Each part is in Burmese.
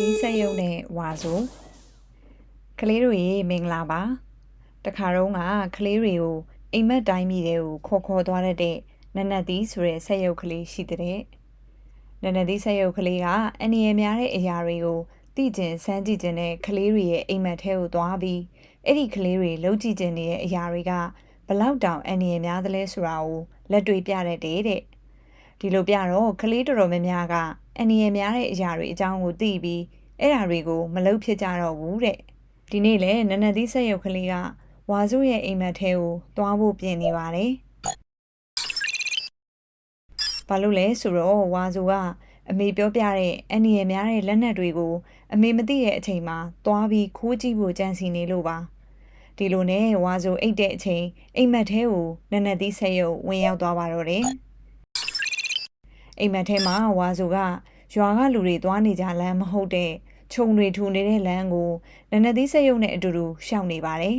သီးဆက်ရုပ်နဲ့ဝါဆိုကလေးတို့ရေမင်္ဂလာပါတခါတော့ကကလေးတွေကိုအိမ်မက်တိုင်းပြည်တွေကိုခေါ်ခေါ်သွားတတ်တဲ့နနတ်သီးဆိုတဲ့ဆက်ရုပ်ကလေးရှိတဲ့နနတ်သီးဆက်ရုပ်ကလေးကအနည်းအများတဲ့အရာတွေကိုသိကျင်စမ်းကြည့်ခြင်းနဲ့ကလေးတွေရဲ့အိမ်မက်ထဲကိုသွားပြီးအဲ့ဒီကလေးတွေလှုပ်ကြည့်ခြင်းတွေရဲ့အရာတွေကဘလောက်တောင်အနည်းအများသလဲဆိုတာကိုလက်တွေ့ပြတတ်တယ်တဲ့ဒီလိုပြတော့ကလေးတော်တော်များများက အနည်းအများတဲ့အရာတွေအကြောင်းကိုသိပြီးအဲ့ဓာတွေကိုမလုပ်ဖြစ်ကြတော့ဘူးတဲ့ဒီနေ့လဲနနတ်သီးဆက်ရုပ်ကလေးကဝါစုရဲ့အိမ်မက်ထဲကိုသွားဖို့ပြင်နေပါတယ်ဘာလို့လဲဆိုတော့ဝါစုကအမေပြောပြတဲ့အန်ဒီရဲ့များတဲ့လက်နက်တွေကိုအမေမသိတဲ့အချိန်မှာသွားပြီးခိုးကြည့်ဖို့ကြံစီနေလို့ပါဒီလိုနဲ့ဝါစုအိတ်တဲ့အချိန်အိမ်မက်ထဲကိုနနတ်သီးဆက်ရုပ်ဝင်ရောက်သွားပါတော့တယ် အိမ်မက်ထဲမှာဝါစုကရွာကလူတွေသွားနေကြလမ်းမဟုတ်တဲ့ခြုံတွေထူနေတဲ့လမ်းကိုနနတ်သီးဆက်ရုပ်နဲ့အတူတူရှောင်နေပါတယ်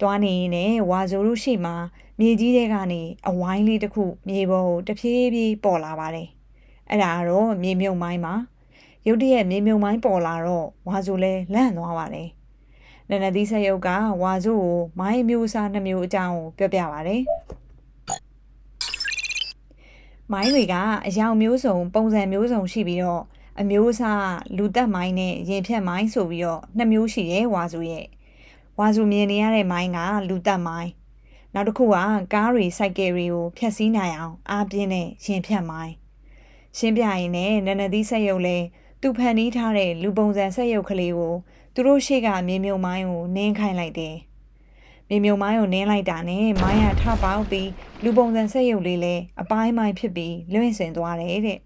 သွားနေရင်လည်းဝါဆိုတို့ရှိမှမြေကြီးတွေကနေအဝိုင်းလေးတစ်ခုမြေပေါ်ကိုတဖြည်းဖြည်းပေါ်လာပါတယ်။အဲ့ဒါကတော့မြေမြုပ်မိုင်းပါ။ရုတ်တရက်မြေမြုပ်မိုင်းပေါ်လာတော့ဝါဆိုလဲလန့်သွားပါတယ်။နနသီးဆက်ရုပ်ကဝါဆိုကိုမိုင်းမျိုးစားနှမျိုးအကြောင်းကိုပြောပြပါတယ်။ မိုင်းတွေကအယောင်မျိုးစုံ ပုံစံမျိုးစုံရှိပြီးတော့အမျိုးအစားလူသက်မိုင်းနဲ့ရင်ဖြတ်မိုင်းဆိုပြီးတော့နှစ်မျိုးရှိရဲဝါဆိုရဲ့ဝါစုမြင်နေရတဲ့မိုင်းကလူတက်မိုင်းနောက်တစ်ခုကကားတွေစိုက်ကယ်တွေကိုဖျက်ဆီးနိုင်အောင်အားပြင်းတဲ့ရင်ဖြတ်မိုင်းရှင်းပြရင်လည်းနနသီးဆက်ရုပ်လဲသူဖန်တီးထားတဲ့လူပုံစံဆက်ရုပ်ကလေးကိုသူတို့ရှေ့ကမြေမြုံမိုင်းကိုနင်းခိုင်းလိုက်တယ် မြေမြုံမိုင်းကိုနင်းလိုက်တာနဲ့မိုင်းကထပေါက်ပြီးလူပုံစံဆက်ရုပ်လေးလဲအပိုင်းပိုင်းဖြစ်ပြီးလွင့်စင်သွားတယ်တဲ့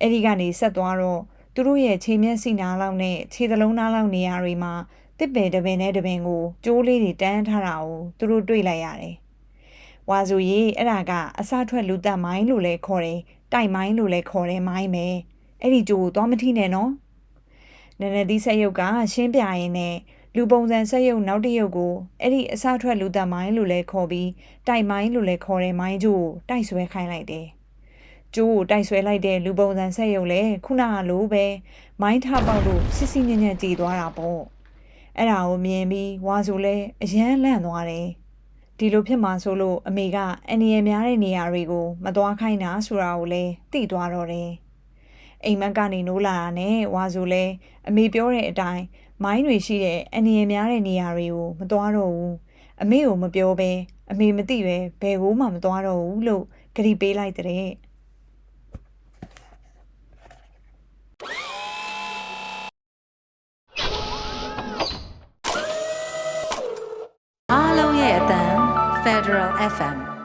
အဲ့ဒီကနေဆက်သွားတော့သူတို့ရဲ့ခြေမျက်စိနားလောက်နဲ့ခြေသလုံးနားလောက်နေရာတွေမှာတစ်ပင်တပင်နဲ့တပင်ကိုကျိုးလေးတွေတန်းထားတာကိုသူတို့တွေ့လိုက်ရတယ်။ဝါဆိုရီအဲ့ဒါကအစထွက်လူတက်မိုင်းလို့လည်းခေါ်တယ်။တိုက်မိုင်းလို့လည်းခေါ်တယ်မိုင်းပဲ။အဲ့ဒီကျိုးကိုသွားမထိနဲ့နော်။နည်းနည်းဒီဆက်ရုပ်ကရှင်းပြရင်းနဲ့ လူပုံစံဆက်ရုပ်နောက်တစ်ရုပ်ကိုအဲ့ဒီအစထွက်လူတက်မိုင်းလို့လည်းခေါ်ပြီးတိုက်မိုင်းလို့လည်းခေါ်တဲ့မိုင်းကျိုးကိုတိုက်ဆွဲခိုင်းလိုက်တယ်။ကျိုးကိုတိုက်ဆွဲလိုက်တဲ့လူပုံစံဆက်ရုပ်လည်းခုနကလိုပဲမိုင်းထပေါက်လို့စစ်စစ်ညံ့ညံ့ကြည်သွားတာပေါ့။အဲ့ဒါကိုမြင်ပြီးဝါဆိုလဲအယမ်းလန့်သွားတယ်ဒီလိုဖြစ်မှဆိုလို့အမေကအန်ရယ်များတဲ့နေရာတွေကိုမသွားခိုင်းတာဆိုတာကိုလည်းသိသွားတော့တယ်အိမ်မက်ကနေနိုးလာတာနဲ့ဝါဆိုလဲအမေပြောတဲ့အတိုင်း မိုင်းတွေရှိတဲ့အန်ရယ်များတဲ့နေရာတွေကိုမသွားတော့ဘူးအမေကိုမပြောဘဲအမေမသိပဲဘယ်ကိုမှမသွားတော့ဘူးလို့ကြိပေးလိုက်တဲ့အားလုံးရဲ့အတန် Federal FM